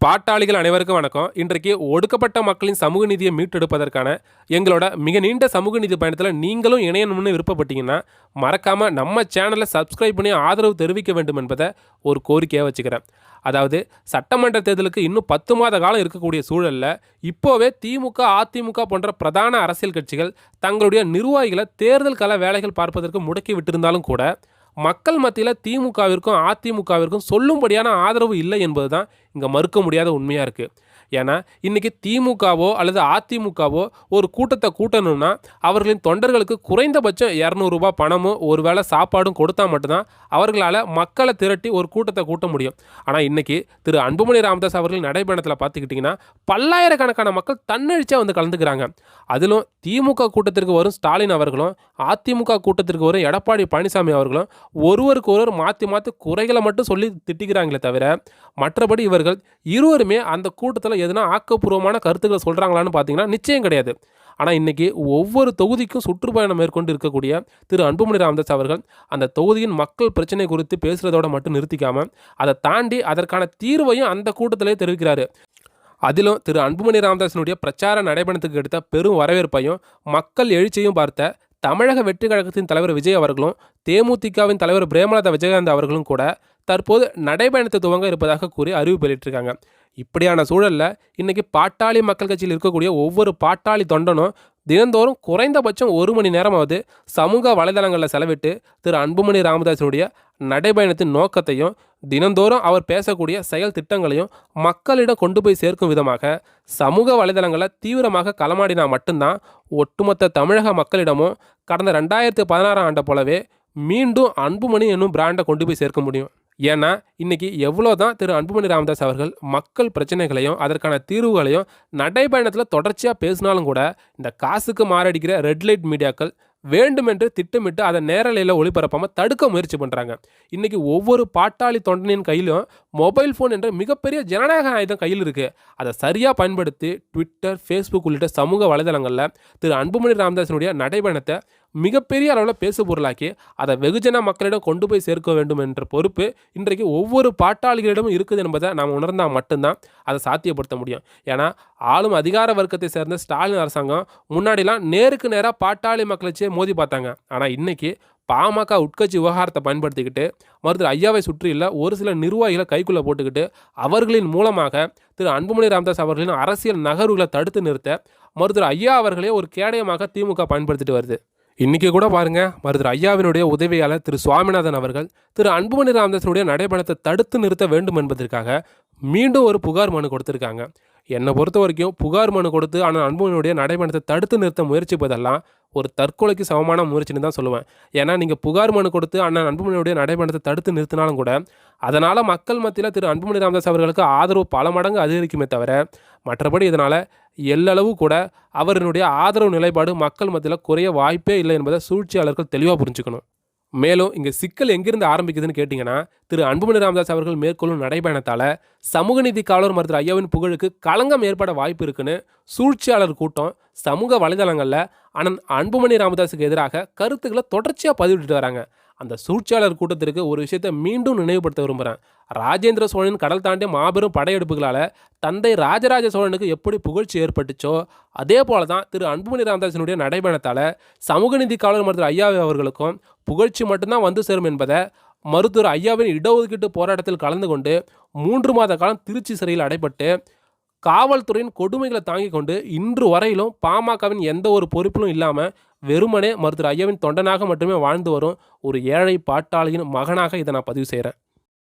பாட்டாளிகள் அனைவருக்கும் வணக்கம். இன்றைக்கு ஒடுக்கப்பட்ட மக்களின் சமூக நிதியை மீட்டெடுப்பதற்கான எங்களோட மிக நீண்ட சமூக நிதி பயணத்தில் நீங்களும் இணையணும்னு விருப்பப்பட்டீங்கன்னா மறக்காமல் நம்ம சேனலை சப்ஸ்கிரைப் பண்ணி ஆதரவு தெரிவிக்க வேண்டும் என்பதை ஒரு கோரிக்கையாக வச்சுக்கிறேன். அதாவது சட்டமன்ற தேர்தலுக்கு இன்னும் பத்து மாத காலம் இருக்கக்கூடிய சூழலில் இப்போவே திமுக அதிமுக போன்ற பிரதான அரசியல் கட்சிகள் தங்களுடைய நிர்வாகிகளை தேர்தல் கல வேலைகள் பார்ப்பதற்கு முடக்கி விட்டிருந்தாலும் கூட மக்கள் மத்தியில் திமுகவிற்கும் அதிமுகவிற்கும் சொல்லும்படியான ஆதரவு இல்லை என்பது தான் இங்கே மறுக்க முடியாத உண்மையாக இருக்குது ஏன்னா இன்றைக்கி திமுகவோ அல்லது அதிமுகவோ ஒரு கூட்டத்தை கூட்டணும்னா அவர்களின் தொண்டர்களுக்கு குறைந்தபட்சம் இரநூறுபா பணமும் ஒரு வேளை சாப்பாடும் கொடுத்தா மட்டும்தான் அவர்களால் மக்களை திரட்டி ஒரு கூட்டத்தை கூட்ட முடியும். ஆனால் இன்றைக்கி திரு அன்புமணி ராமதாஸ் அவர்கள் நடைபயணத்தில் பார்த்துக்கிட்டிங்கன்னா பல்லாயிரக்கணக்கான மக்கள் தன்னெழுச்சியாக வந்து கலந்துக்கிறாங்க. அதிலும் திமுக கூட்டத்திற்கு வரும் ஸ்டாலின் அவர்களும் அதிமுக கூட்டத்திற்கு வரும் எடப்பாடி பழனிசாமி அவர்களும் ஒருவருக்கு ஒருவர் மாற்றி மாற்றி குறைகளை மட்டும் சொல்லி திட்டிக்கிறாங்களே தவிர மற்றபடி இவர்கள் இருவருமே அந்த கூட்டத்தில் எதுனா ஆக்கப்பூர்வமான கருத்துக்களை சொல்கிறாங்களான்னு பார்த்தீங்கன்னா நிச்சயம் கிடையாது. ஆனால் இன்றைக்கி ஒவ்வொரு தொகுதிக்கும் சுற்றுப்பயணம் மேற்கொண்டு இருக்கக்கூடிய திரு அன்புமணி ராமதாஸ் அவர்கள் அந்த தொகுதியின் மக்கள் பிரச்சனை குறித்து பேசுகிறதோட மட்டும் நிறுத்திக்காமல் அதை தாண்டி அதற்கான தீர்வையும் அந்த கூட்டத்திலே தெரிவிக்கிறாரு. அதிலும் திரு அன்புமணி ராமதாஸினுடைய பிரச்சார நடைபயணத்துக்கு எடுத்த பெரும் வரவேற்பையும் மக்கள் எழுச்சியும் பார்த்த தமிழக வெற்றி கழகத்தின் தலைவர் விஜய் அவர்களும் தேமுதிகவின் தலைவர் பிரேமலதா விஜயகாந்த் அவர்களும் கூட தற்போது நடைபயணத்தை துவங்க இருப்பதாக கூறி அறிவு வெளியிட்டிருக்காங்க. இப்படியான சூழலில் இன்றைக்கி பாட்டாளி மக்கள் கட்சியில் இருக்கக்கூடிய ஒவ்வொரு பாட்டாளி தொண்டனும் தினந்தோறும் குறைந்தபட்சம் ஒரு மணி நேரமாவது சமூக வலைதளங்களில் செலவிட்டு திரு. அன்புமணி ராமதாசனுடைய நடைபயணத்தின் நோக்கத்தையும் தினந்தோறும் அவர் பேசக்கூடிய செயல் திட்டங்களையும் மக்களிடம் கொண்டு போய் சேர்க்கும் விதமாக சமூக வலைதளங்களை தீவிரமாக களமாடினா மட்டும்தான் ஒட்டுமொத்த தமிழக மக்களிடமும் கடந்த ரெண்டாயிரத்து பதினாறாம் ஆண்டை போலவே மீண்டும் அன்புமணி என்னும் பிராண்டை கொண்டு போய் சேர்க்க முடியும். ஏன்னா இன்றைக்கி எவ்வளோ தான் திரு அன்புமணி ராமதாஸ் அவர்கள் மக்கள் பிரச்சனைகளையும் அதற்கான தீர்வுகளையும் நடைபயணத்தில் தொடர்ச்சியாக பேசினாலும் கூட இந்த காசுக்கு மாரடிக்கிற ரெட் லைட் மீடியாக்கள் வேண்டுமென்று திட்டமிட்டு அதை நேரலையில் ஒளிபரப்பாமல் தடுக்க முயற்சி பண்ணுறாங்க இன்றைக்கி ஒவ்வொரு பாட்டாளி தொண்டனின் கையிலும் மொபைல் ஃபோன் என்ற மிகப்பெரிய ஜனநாயக ஆயுதம் கையில் இருக்குது அதை சரியாக பயன்படுத்தி ட்விட்டர் ஃபேஸ்புக் உள்ளிட்ட சமூக வலைதளங்களில் திரு அன்புமணி ராமதாசனுடைய நடைபயணத்தை மிகப்பெரிய அளவில் பேசு பொருளாக்கி அதை வெகுஜன மக்களிடம் கொண்டு போய் சேர்க்க வேண்டும் என்ற பொறுப்பு இன்றைக்கு ஒவ்வொரு பாட்டாளிகளிடமும் இருக்குது என்பதை நாம் உணர்ந்தால் மட்டும்தான் அதை சாத்தியப்படுத்த முடியும். ஏன்னா ஆளும் அதிகார வர்க்கத்தை சேர்ந்த ஸ்டாலின் அரசாங்கம் முன்னாடிலாம் நேருக்கு நேராக பாட்டாளி மக்களச்சே மோதி பார்த்தாங்க. ஆனால் இன்றைக்கி பாமக உட்கட்சி விவகாரத்தை பயன்படுத்திக்கிட்டு மருத்துவர் ஐயாவை சுற்றியுள்ள ஒரு சில நிர்வாகிகளை கைக்குள்ளே போட்டுக்கிட்டு அவர்களின் மூலமாக திரு அன்புமணி ராமதாஸ் அவர்களின் அரசியல் நகர்வுகளை தடுத்து நிறுத்த மருத்துவர் ஐயா அவர்களே ஒரு கேடயமாக திமுக பயன்படுத்திட்டு வருது. இன்றைக்கி கூட பாருங்க மருத்துவர் ஐயாவினுடைய உதவியாளர் திரு சுவாமிநாதன் அவர்கள் திரு அன்புமணி ராமதாசனுடைய நடைபயணத்தை தடுத்து நிறுத்த வேண்டும் என்பதற்காக மீண்டும் ஒரு புகார் மனு கொடுத்துருக்காங்க. என்னை பொறுத்த வரைக்கும் புகார் மனு கொடுத்து ஆனால் அன்புமணியுடைய நடைபயணத்தை தடுத்து நிறுத்த முயற்சிப்பதெல்லாம் ஒரு தற்கொலைக்கு சமமான முயற்சின்னு தான் சொல்லுவேன். ஏன்னா நீங்கள் புகார் மனு கொடுத்து அண்ணன் அன்புமணியுடைய நடைபயணத்தை தடுத்து நிறுத்தினாலும் கூட அதனால் மக்கள் மத்தியில் திரு அன்புமணி ராமதாஸ் அவர்களுக்கு ஆதரவு பல மடங்கு அதிகரிக்குமே தவிர மற்றபடி இதனால் எல்லளவு கூட அவரினுடைய ஆதரவு நிலைப்பாடு மக்கள் மத்தியில் குறைய வாய்ப்பே இல்லை என்பதை சூழ்ச்சியாளர்கள் தெளிவாக புரிஞ்சுக்கணும். மேலும் இங்கே சிக்கல் எங்கிருந்து ஆரம்பிக்குதுன்னு கேட்டிங்கன்னா திரு. அன்புமணி ராமதாஸ் அவர்கள் மேற்கொள்ளும் நடைபயணத்தால் சமூக நீதி காவலர் மருத்துவர் ஐயாவின் புகழுக்கு களங்கம் ஏற்பட வாய்ப்பு இருக்குன்னு சூழ்ச்சியாளர் கூட்டம் சமூக வலைதளங்களில் அண்ணன் அன்புமணி ராமதாஸுக்கு எதிராக கருத்துக்களை தொடர்ச்சியாக பதிவிட்டு வராங்க. அந்த சூழ்ச்சியாளர் கூட்டத்திற்கு ஒரு விஷயத்தை மீண்டும் நினைவுபடுத்த விரும்புகிறேன் ராஜேந்திர சோழனின் கடல் தாண்டிய மாபெரும் படையெடுப்புகளால் தந்தை ராஜராஜ சோழனுக்கு எப்படி புகழ்ச்சி ஏற்பட்டுச்சோ அதே போல தான் திரு. அன்புமணி ராமதாசனுடைய நடைபயணத்தால் சமூக நீதி காவலர் மருத்துவர் ஐயா அவர்களுக்கும் புகழ்ச்சி மட்டும்தான் வந்து சேரும் என்பதை மருத்துவர் ஐயாவின் இடஒதுக்கீட்டு போராட்டத்தில் கலந்து கொண்டு மூன்று மாத காலம் திருச்சி சிறையில் அடைபட்டு காவல்துறையின் கொடுமைகளை தாங்கிக் கொண்டு இன்று வரையிலும் பாமகவின் எந்த ஒரு பொறுப்பிலும் இல்லாமல் வெறுமனே மருத்துவர் ஐயாவின் தொண்டனாக மட்டுமே வாழ்ந்து வரும் ஒரு ஏழை பாட்டாளியின் மகனாக இதை நான் பதிவு செய்கிறேன்.